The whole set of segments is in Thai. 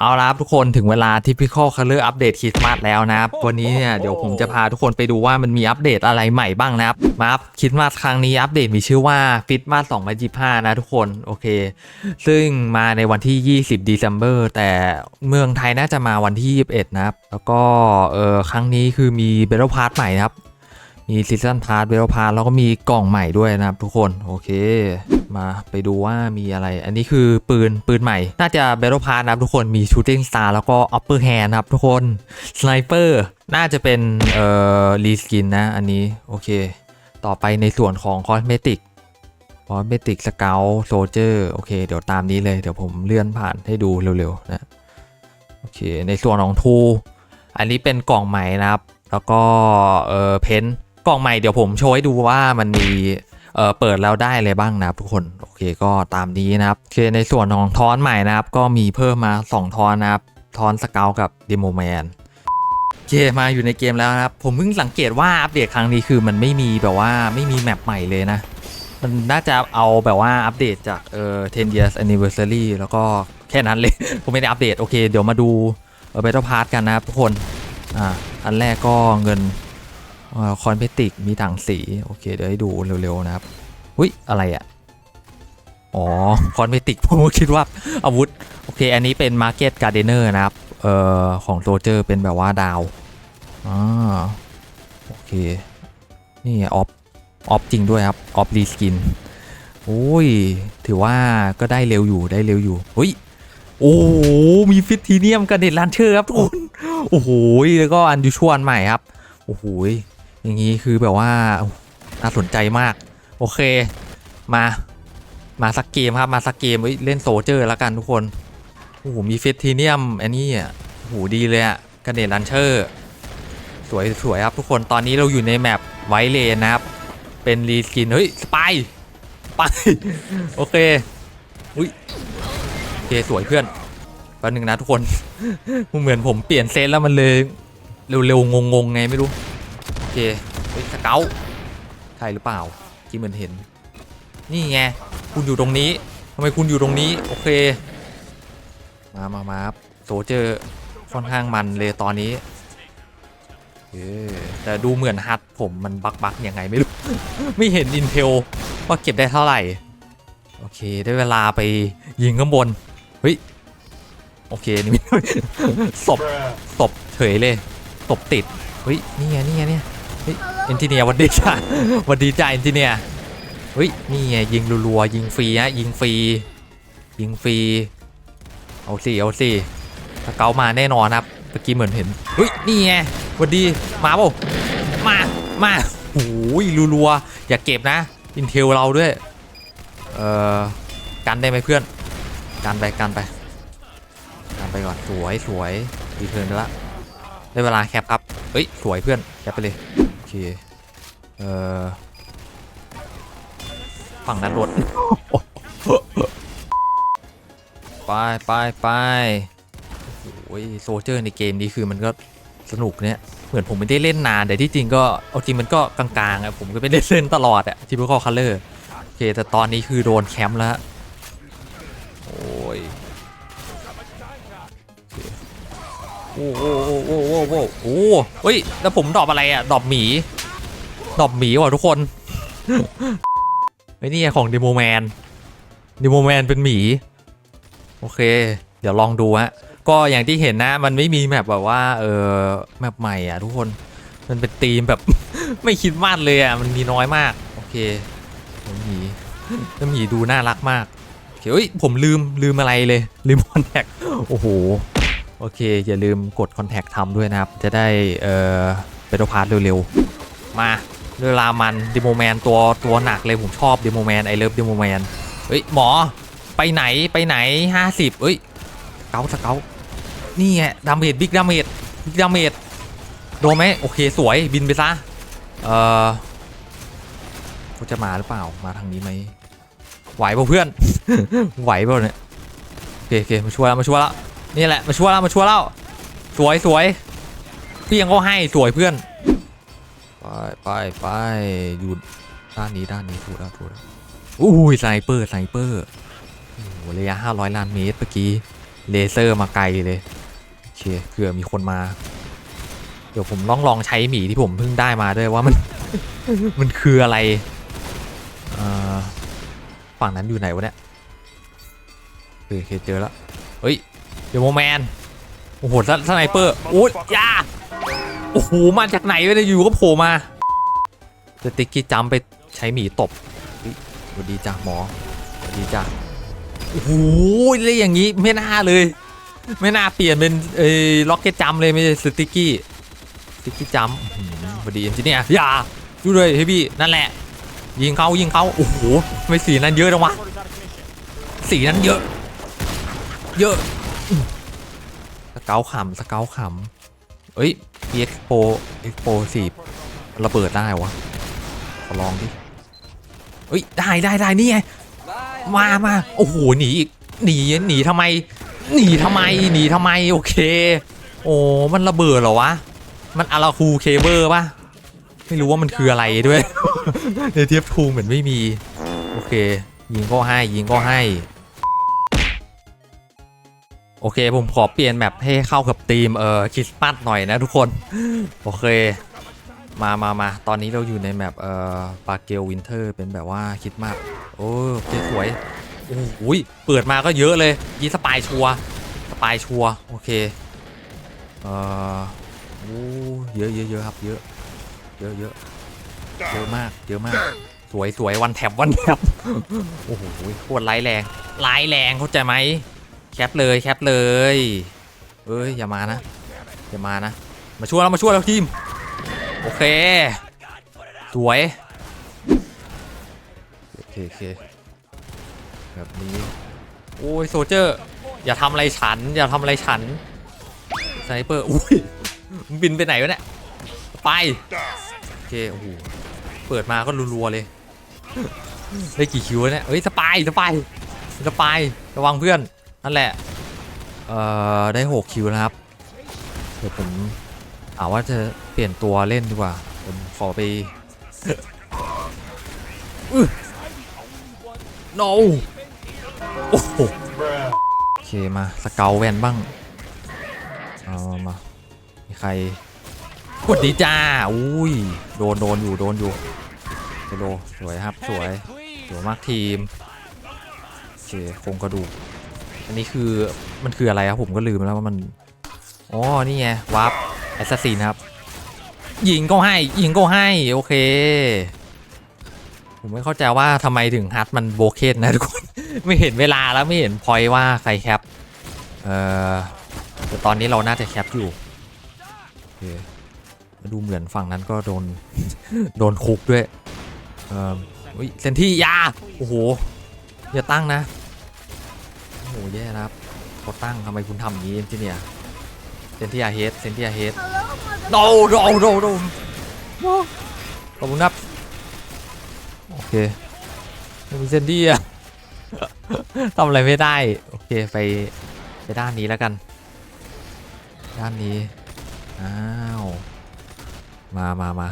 เอาละครับทุกคนถึงเวลาที่พี่ข้อคัลเลอร์อัปเดตคริสต์มาสแล้วนะครับ วันนี้เนี่ยเดี๋ยวผมจะพาทุกคนไปดูว่ามันมีอัปเดตอะไรใหม่บ้างนะครับมาครับคริสต์มาสครั้งนี้อัปเดตมีชื่อว่าฟิตมาส2025 นะทุกคนโอเค ซึ่งมาในวันที่ 20 December แต่เมืองไทยน่าจะมาวันที่ 21 นะครับ แล้วก็เออครั้งนี้คือมีเบล l พาร์ทใหม่นะครับ มีซีซันพาร์ทเบลพาร์ทแล้วก็มีกล่องใหม่ด้วยนะครับทุกคนโอเค มาไปดูว่ามีอะไร อันนี้คือปืนปืนใหม่ น่าจะเบลพาร์ทนะครับทุกคนมีชูต t ้งสตาร์แล้วก็อัปเปอร์แฮนนะครับทุกคนสไนเปอร์น่าจะเป็นเอ่อรีสกินนะอันนี้โอเค ต่อไปในส่วนของคอสเมติกคอสเมติกสเกลโซเจอร์โอเค เดี๋ยวตามนี้เลยเดี๋ยวผมเลื่อนผ่านให้ดูเร็วๆนะโอเคในส่วนของทูอันนี้เป็นกล่องใหม่นะครับ แล้วก็เออเพน กล่องใหม่เดี๋ยวผมโชว์ให้ดูว่ามันมีเเปิดแล้วได้อะไรบ้างนะครับทุกคนโอเคก็ตามนี้นะครับโอเคในส่วนของทอนใหม่นะครับก็มีเพิ่มมา 2ทอนนะครับทอนสเกลกับเดโมแมนโอเคมาอยู่ในเกมแล้วนะครับผมเพิ่งสังเกตว่าอัปเดตครั้งนี้คือมันไม่มีแบบว่าไม่มีแมปใหม่เลยนะมันน่าจะเอาแบบว่าอัปเดตจากเอ่อ10 years anniversary แล้วก็แค่นั้นเลย ผมไม่ได้อัปเดตโอเคเดี๋ยวมาดูเออ battle pass กันนะครับทุกคนอ่าอันแรกก็เงิน คอนเพติกมีต่างสีโอเคเดี๋ยวให้ดูเร็วๆนะครับอุ้ยอะไรอะ่ะอ๋อคอนเพติกผมคิดว่าอาวุธโอเคอันนี้เป็น Market Gardener นอร์นะครับเอ่อของโซเจอร์เป็นแบบว่าดาวอ่าโอเคนี่ออฟออฟจริงด้วยครับออฟรีสกินโอ้ยถือว่าก็ได้เร็วอยู่ได้เร็วอยู่เฮ้ยโอ้โหมีฟิตทีเนียมกันเด็ดลันเชอร์ครับทุกคนโอ้โหแล้วก็อันยูชวลใหม่ครับโอ้โห อย่างนี้คือแบบว่าน่าสนใจมาก โอเค มา มาสักเกมครับ มาสักเกมเอ้ยเล่นโซเจอร์แล้วกันทุกคน โอ้โห มีฟิตทีเนียมอันนี้อะโอ้โหดีเลยอะกันเด็ดลันเชอร์ สวยสวยครับทุกคน ตอนนี้เราอยู่ในแมปไวเลนนะครับ เป็นรีสกิน เฮ้ย สไปไป โอเค อุ้ยโอเค สวยเพื่อนแป๊บนึงนะทุกคน เหมือนผมเปลี่ยนเซตแล้วมันเลย เร็วๆงงๆไงไม่รู้ เคเฮ้ยสเกลใช่หรือเปล่าที่เหมือนเห็น นี่ไงคุณอยู่ตรงนี้ทำไมคุณอยู่ตรงนี้ โอเค มามามาครับโซเจอร์ค่อนข้างมันเลยตอนนี้เออแต่ดูเหมือนฮัทผมมันบักบักยังไงไม่รู้ ไม่เห็นอินเทลว่าเก็บได้เท่าไหร่ โอเคได้เวลาไปยิงข้างบน เฮ้ย โอเคนี่ศพศพเฉยเลยศพติด เฮ้ย นี่ไงนี่ไงเนี่ย เฮ้ยเอนจิเนียร์วันดีจ้าวันดีจ้าเอนจิเนียร์เฮ้ยนี่ไงยิงรัวๆยิงฟรีฮะยิงฟรียิงฟรีเอาสิเอาสิถ้าเกามาแน่นอนครับเมื่อกี้เหมือนเห็นเฮ้ยนี่ไงวันดีมาเปล่ามามาโอ้ยรัวๆอย่าเก็บนะอินเทลเราด้วยเอ่อกันได้ไหมเพื่อนกันไปกันไปกันไปก่อนสวยสวยรีเทิร์นไปละได้เวลาแคปครับเฮ้ยสวยเพื่อนแคปไปเลย เคเอ่อฝั่งนั้นรถ ไปไปไปโอ้ยโซเจอร์ในเกมนี้คือมันก็สนุกเนี่ยเหมือนผมไม่ได้เล่นนาน แต่ที่จริงก็เอาจริงมันก็กลางๆอะผมก็ไม่ได้เล่นตลอดอะที่พวกคัลเลอร์โอเคแต่ตอนนี้คือโดนแคมป์แล้ว โอ้โหโอ้โหโอ้โหโอ้โหโอ้ยแล้วผมดอปอะไรอะดอปหมีดอปหมีว่ะทุกคนไอ้นี่ของดิโมแมนดิโมแมนเป็นหมี โอเค เดี๋ยวลองดูฮะก็อย่างที่เห็นนะ มันไม่มีแมปแบบว่า เออแมปใหม่อะทุกคนมันเป็นธีมแบบ ไม่คิดมากเลยอะมันมีน้อยมาก โอเคหมีแล้วหมีดูน่ารักมากโอเคเฮ้ยผมลืมลืมอะไรเลยลืมคอนแทคโอ้โห โอเค อย่าลืมกด Contact ทำด้วยนะครับ จะได้เอ่อเบโตพาร์ทเร็วๆ มาเวลามันดิโมแมนตัวตัวหนักเลยผมชอบดิโมแมนไอเลิฟดิโมแมนเฮ้ย หมอไปไหนไปไหน 50เอ้ยเกาสเกานี่ไงดาเมจบิ๊กดาเมจบิ๊กดาเมจโดนไหมโอเคสวยบินไปซะเออเขาจะมาหรือเปล่ามาทางนี้ไหมไหวเปล่าเพื่อนไหวเปล่าเนี่ยโอเคโอเคมาช่วยแล้วมาช่วยแล้ว นี่แหละมาช่วแล้วมาช่วแล้วสวยสวยเพียงก็ให้สวยเพื่อน ไปไปไปอยู่ด้านนี้ด้านนี้ถูกแล้วถูกแล้วอุ้ยไซเปอร์ไซเปอร์โอ้โหระยะ500ล้านเมตรเมื่อกี้เลเซอร์มาไกลเลยโอเคเผื่อมีคนมา เดี๋ยวผมลองลองใช้หมีที่ผมเพิ่งได้มาด้วยว่ามัน มันคืออะไรฝั่งนั้นอยู่ไหนวะเนี่ยโอเคเจอแล้วเฮ้ย เดี๋ยวโมแมน โอ้โหสไนเปอร์โอ้ยยาโอ้โห มาจากไหนวะเนี่ยอยู่ก็โผล่มาจะติ๊กกี้จัมไปใช้หมีตบสวัสดีจ้ะหมอสวัสดีจ้ะโอ้โหเลยอย่างนี้ไม่น่าเลย ไม่น่าเปลี่ยนเป็นเอ้ล็อกเก็ตจัมเลยไม่ใช่สติ๊กกี้สติ๊กกี้จัมพอดีเอนจิเนียร์อย่าดูเลยเฮฟวี่นั่นแหละ ยิงเขายิงเขาโอ้โหไม่สีนั้นเยอะจังวะสีนั้นเยอะ เยอะ สเกลขำสเกลขำเอ้ย PX Pro X Pro สี่ระเบิดได้วะขอลองดิเอ้ยได้ได้ได้นี่ไงมามาโอ้โหหนีอีกหนีหนีทำไม หนีทำไมหนีทำไมโอเค โอ้มันระเบิดเหรอวะมันอาราคูเคเบิลปะไม่รู้ว่ามันคืออะไรด้วยในเทียบทูเหมือนไม่มี โอเค ยิงก็ให้ยิงก็ให้ อเคผมขอเปลี่ยนแบบให้เข้ากับธีมเอ่อคริสต์มาสหน่อยนะทุกคน โอเค มามามาตอนนี้เราอยู่ในแมปเอ่อปาเกลวินเทอร์เป็นแบบว่าคริสต์มาสโอ้โอเคสวยโอ้โหยเปิดมาก็เยอะเลยยี่สปายชัวสปายชัวโอเคเอ่อโอ้เยอะเยอะเยอะครับเยอะเยอะเยอะเยอะมากเยอะมากสวยสวยวันแถบวันแถบโอ้โหโคตรร้ายแรงร้ายแรงเข้าใจไหม แคปเลยแคปเลยเอ้ยอย่ามานะอย่ามานะ มาช่วยเรามาช่วยเราทีม โอเค สวย โอเคโอเคแบบนี้ โอ้ยโซเจอร์ อย่าทำอะไรฉัน อย่าทำอะไรฉันสไนเปอร์ อุ้ยมึงบินไปไหนวะเนี่ย ไป โอเค โอ้โห เปิดมาก็รัวๆเลย ได้กี่คิวเนี่ยเฮ้ย สปาย สปาย สปาย ระวังเพื่อน นั่นแหละ เอ่อ ได้ 6 คิวนะครับ เดี๋ยวผมอาว่าจะเปลี่ยนตัวเล่นดีกว่า ผมขอไปอือ no โอ้โหโอเค มา สเกลแวนบ้าง เอามา มีใครกดดีจ้า อุ้ย โดนโดนอยู่ โดนอยู่โลสวยครับ สวย สวยมากทีม โอเคโครงกระดูก อันนี้คือมันคืออะไรครับผมก็ลืมแล้วว่ามันอ๋อนี่ไงวาร์ปแอสซัสซินครับยิงก็ให้ยิงก็ให้โอเค ผมไม่เข้าใจว่าทำไมถึงฮัทมันโบเคนนะทุกคน ไม่เห็นเวลาแล้วไม่เห็นพอยว่าใครแคปเอ่อแต่ตอนนี้เราน่าจะแคปอยู่โอเคดูเหมือนฝั่งนั้นก็โดนโดนคุกด้วยเอ่อเซนที่ยาโอ้โหอย่าตั้งนะ หแย่นะครับเขาตั้งทำไมคุณทำอย่างนี้เอนจิเนียร์เซนที่อาเฮดเซนที่อาเฮดโดโดโดโดขอบคุณครับโอเคไม่มีเซนดี้อะทำอะไรไม่ได้ โอเคไปไปด้านนี้แล้วกัน ด้านนี้ อ้าว มามามา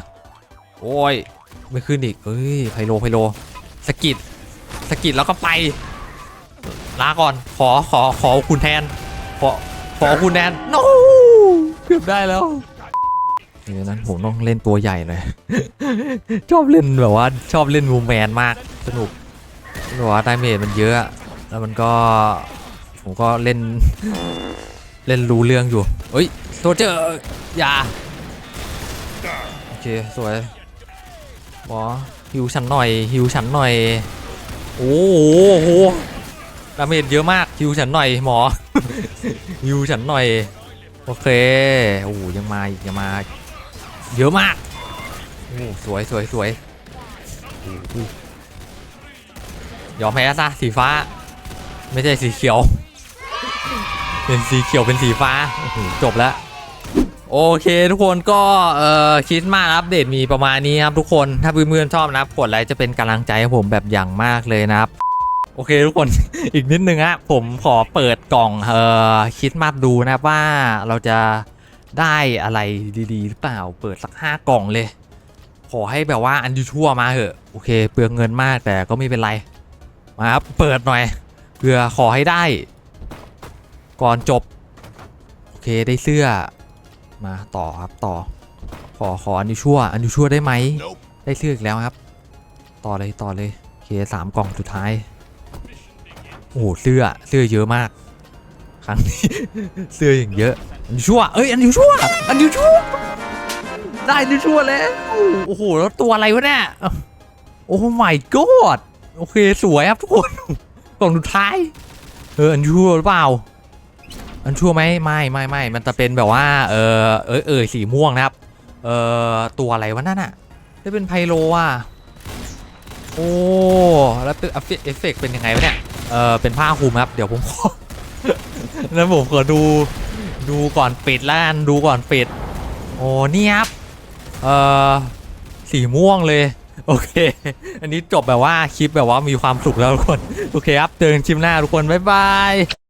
โอ้ย ไม่ขึ้นอีกเอ้ย ไพโล ไพโล สกิด สกิดแล้วก็ไป ลาก่อน ขอขอขอคุณแทน ขอขอคุณแทนโนเกือบได้แล้วเดี๋ยวนั้นผมต้องเล่นตัวใหญ่เลยชอบเล่นแบบว่าชอบเล่นมูแมนมากสนุกแบบว่าไดเมจมันเยอะ แล้วมันก็ผมก็เล่นเล่นรู้เรื่องอยู่เอ้ยโซเจอร์อย่า โอเค สวยหมอฮิวฉันหน่อยฮิวฉันหน่อย โอ้โหโอ้โห ดาเมจเยอะมากฮิวฉันหน่อยหมอฮิวฉันหน่อย โอเคโอ้ยังมาอีกยังมา เยอะมากโอ้สวยสวยสวยยอมแพ้ซะสีฟ้า ไม่ใช่สีเขียว เป็นสีเขียวเป็นสีฟ้าจบแล้วโอเคทุกคนก็เอ่อคิดมากอัปเดตมีประมาณนี้ครับทุกคนถ้าเพื่อนๆชอบนะครับกดไลค์จะเป็นกำลังใจให้ผมแบบอย่างมากเลยนะครับ โอเคทุกคน อีกนิดนึงฮะผมขอเปิดกล่องเอ่อคิดมาดูนะครับว่าเราจะได้อะไรดีๆ หรือเปล่าเปิดสักห้ากล่องเลย ขอให้แบบว่าอันยูชั่วมาเหอะโอเค เปลืองเงินมากแต่ก็ไม่เป็นไร มาครับเปิดหน่อยเพื่อขอให้ได้กก่อนจบ โอเคได้เสื้อมาต่อครับต่อ ขอขออันนี้ชั่ว อันนี้ชั่วได้ไหม ได้เสื้ออีกแล้วครับ ต่อเลยต่อเลยโอเคสามกล่องสุดท้าย โอ้โหเสื้อเสื้อเยอะมาก ครั้งนี้เสื้ออย่างเยอะ อันชั่วเอ้ยอันนี้ชั่วอันนี้ชั่วได้อันชั่วแล้วโอ้โหแล้วตัวอะไรวะเนี่ยโอ้ my god โอเคสวยครับทุกคนกล่องสุดท้ายเอออันชั่วหรือเปล่า อันชั่วไหมไม่ไม่ไม่มันจะเป็นแบบว่า เออเอยเอยสีม่วงนะครับเออตัวอะไรวะนั่นอะได้เป็นไพโลอะโอ้ แล้วตึกเอฟเฟกต์เป็นยังไงวะเนี่ย เออเป็นผ้าคลุมครับ เดี๋ยวผมขอแล้วผมขอดู ดูก่อนปิดแล้วกัน ดูก่อนปิด โอ้นี่ครับ เออสีม่วงเลย โอเค อันนี้จบแบบว่าคลิปแบบว่ามีความสุขแล้วทุกคน โอเคครับ เจอกันคลิปหน้าทุกคน บ๊ายบาย